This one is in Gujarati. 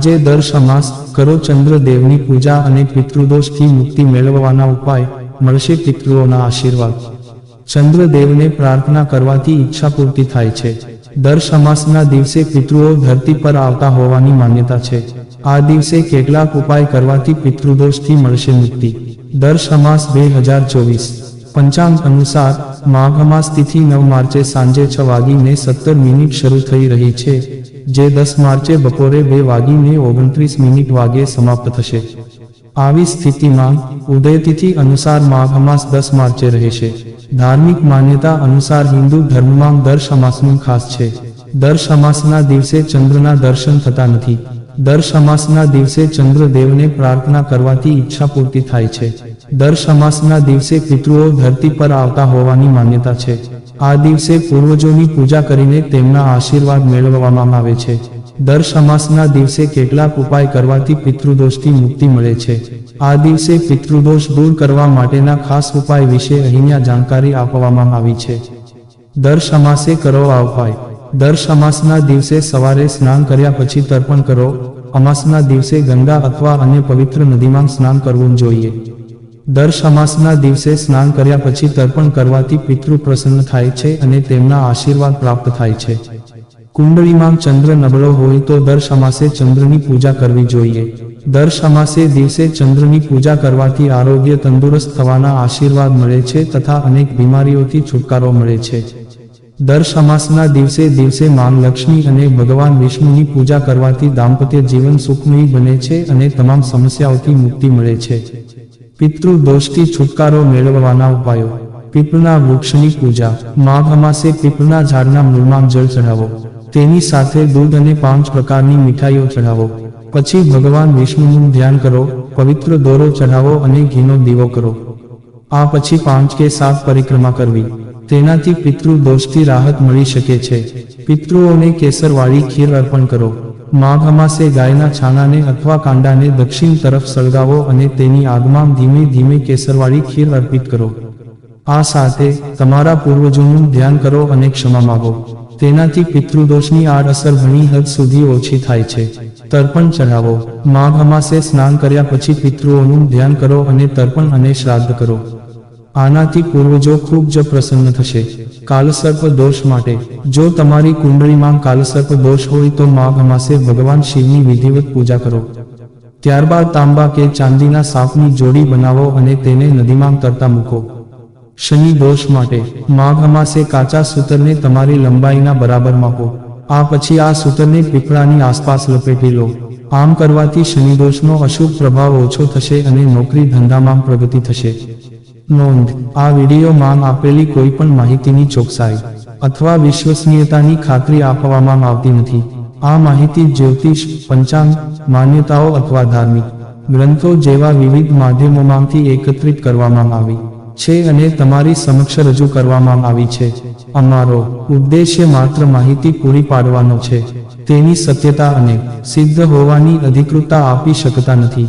આજે દર સમાસ કરો ચંદ્રદેવની પૂજા અને પિતૃદોષથી મુક્તિ મેળવવાના ઉપાય મળશે પિતૃઓના આશીર્વાદ. ચંદ્રદેવને પ્રાર્થના કરવાથી ઈચ્છા પૂર્તિ થાય છે. દર સમાસના દિવસે પિતૃઓ ધરતી પર આવતા હોવાની માન્યતા છે. આ દિવસે કેટલાક ઉપાય કરવાથી પિતૃદોષથી મળશે મુક્તિ. દર સમાસ બે હજાર ચોવીસ. પંચાંગ અનુસાર માઘ અમાસ તિથિ નવ માર્ચે સાંજે છ વાગીને સત્તર મિનિટ શરૂ થઈ રહી છે, જે દસ માર્ચે બપોરે બે વાગીને ઓગણત્રીસ મિનિટ વાગે સમાપ્ત થશે. આવી સ્થિતિમાં ઉદયતિથિ અનુસાર માઘ અમાસ દસ માર્ચે રહેશે. ધાર્મિક માન્યતા અનુસાર હિન્દુ ધર્મમાં દર સમાસનું ખાસ છે. દર સમાસના દિવસે ચંદ્રના દર્શન થતા નથી. દર સમાસના દિવસે ચંદ્રદેવને પ્રાર્થના કરવાથી ઈચ્છા પૂર્તિ થાય છે. દર સમાસના દિવસે પિતૃઓ ધરતી પર આવતા હોવાની માન્યતા છે. આ દિવસે પૂર્વજોની પૂજા કરીને તેમના આશીર્વાદ મેળવવામાં આવે છે. દર સમાસના દિવસે કેટલાક ઉપાય કરવાથી પિતૃદોષથી મુક્તિ મળે છે. આ દિવસે પિતૃદોષ દૂર કરવા માટેના ખાસ ઉપાય વિશે અહીંયા જાણકારી આપવામાં આવી છે. દર સમાસે કરો આ ઉપાય. દર સમાસના દિવસે સવારે સ્નાન કર્યા પછી તર્પણ કરો. અમાસના દિવસે ગંગા અથવા અન્ય પવિત્ર નદીમાં સ્નાન કરવું જોઈએ. દર સમાસના દિવસે સ્નાન કર્યા પછી તર્પણ કરવાથી પિતૃ પ્રસન્ન થાય છે અને તેમના આશીર્વાદ પ્રાપ્ત થાય છે. કુંડળીમાં ચંદ્ર નબળો હોય તો દર સમાસે ચંદ્રની પૂજા કરવી જોઈએ. દર સમાસે દિવસે ચંદ્રની પૂજા કરવાથી આરોગ્ય તંદુરસ્ત થવાના આશીર્વાદ મળે છે તથા અનેક બીમારીઓથી છુટકારો મળે છે. દર સમાસના દિવસે દિવસે માં લક્ષ્મી અને ભગવાન વિષ્ણુની પૂજા કરવાથી દાંપત્ય જીવન સુખમય બને છે અને તમામ સમસ્યાઓથી મુક્તિ મળે છે. પિતૃ દોષથી છુટકારો મેળવવાના ઉપાયો. પીપળના વૃક્ષની પૂજા. માઘ અમાસે પીપળના ઝાડના મૂળમાં જળ ચઢાવો. તેની સાથે દૂધ અને પાંચ પ્રકારની મીઠાઈઓ ચઢાવો. પછી ભગવાન વિષ્ણુનું ધ્યાન કરો, પવિત્ર દોરો ચઢાવો અને ઘીનો દીવો કરો. આ પછી પાંચ કે સાત પરિક્રમા કરવી. તેનાથી પિતૃ દોષથી રાહત મળી શકે છે. પિતૃઓને કેસરવાળી ખીર અર્પણ કરો. માઘ અમાસે ગાયના છાનાને અથવા કાંડાને દક્ષિણ તરફ સળગાવો અને તેની આગમાં ધીમે ધીમે કેસરવાળી ખીર અર્પિત કરો. આ સાથે તમારા પૂર્વજોનું ધ્યાન કરો અને ક્ષમા માગો. તેનાથી પિતૃદોષની આડઅસર ઘણી હદ સુધી ઓછી થાય છે. તર્પણ ચઢાવો. માઘ અમાસે સ્નાન કર્યા પછી પિતૃઓનું ધ્યાન કરો અને તર્પણ અને શ્રાદ્ધ કરો. આનાથી પૂર્વજો ખૂબ જ પ્રસન્ન થશે. કાલસર્પ દોષ માટે. જો તમારી કુંડળીમાં કાલસર્પ દોષ હોય તો માઘ અમાસે ભગવાન શિવની વિધિવત પૂજા કરો. ત્યારબાદ તાંબા કે ચાંદીના સાપની જોડી બનાવો અને તેને નદીમાં તરતા મૂકો. શનિ દોષ માટે માઘ અમાસે કાચા સૂતરને તમારી લંબાઈના બરાબર માપો. આ પછી આ સૂતરને પીપળાની આસપાસ લપેટી લો. આમ કરવાથી શનિ દોષનો અશુભ પ્રભાવ ઓછો થશે અને નોકરી ધંધામાં પ્રગતિ થશે. નોંધ, આ વિડીયોમાં આપેલી કોઈ પણ માહિતીની ચોકસાઈ અથવા વિશ્વસનીયતાની ખાતરી આપવામાં આવતી નથી. આ માહિતી જ્યોતિષ, પંચાંગ, માન્યતાઓ અથવા ધાર્મિક ગ્રંથો જેવા વિવિધ માધ્યમોમાંથી એકત્રિત કરવામાં આવી છે અને તમારી સમક્ષ રજૂ કરવામાં આવી છે. અમારો ઉદ્દેશ્ય માત્ર માહિતી પૂરી પાડવાનો છે. તેની સત્યતા અને સિદ્ધ હોવાની અધિકૃતતા આપી શકતા નથી.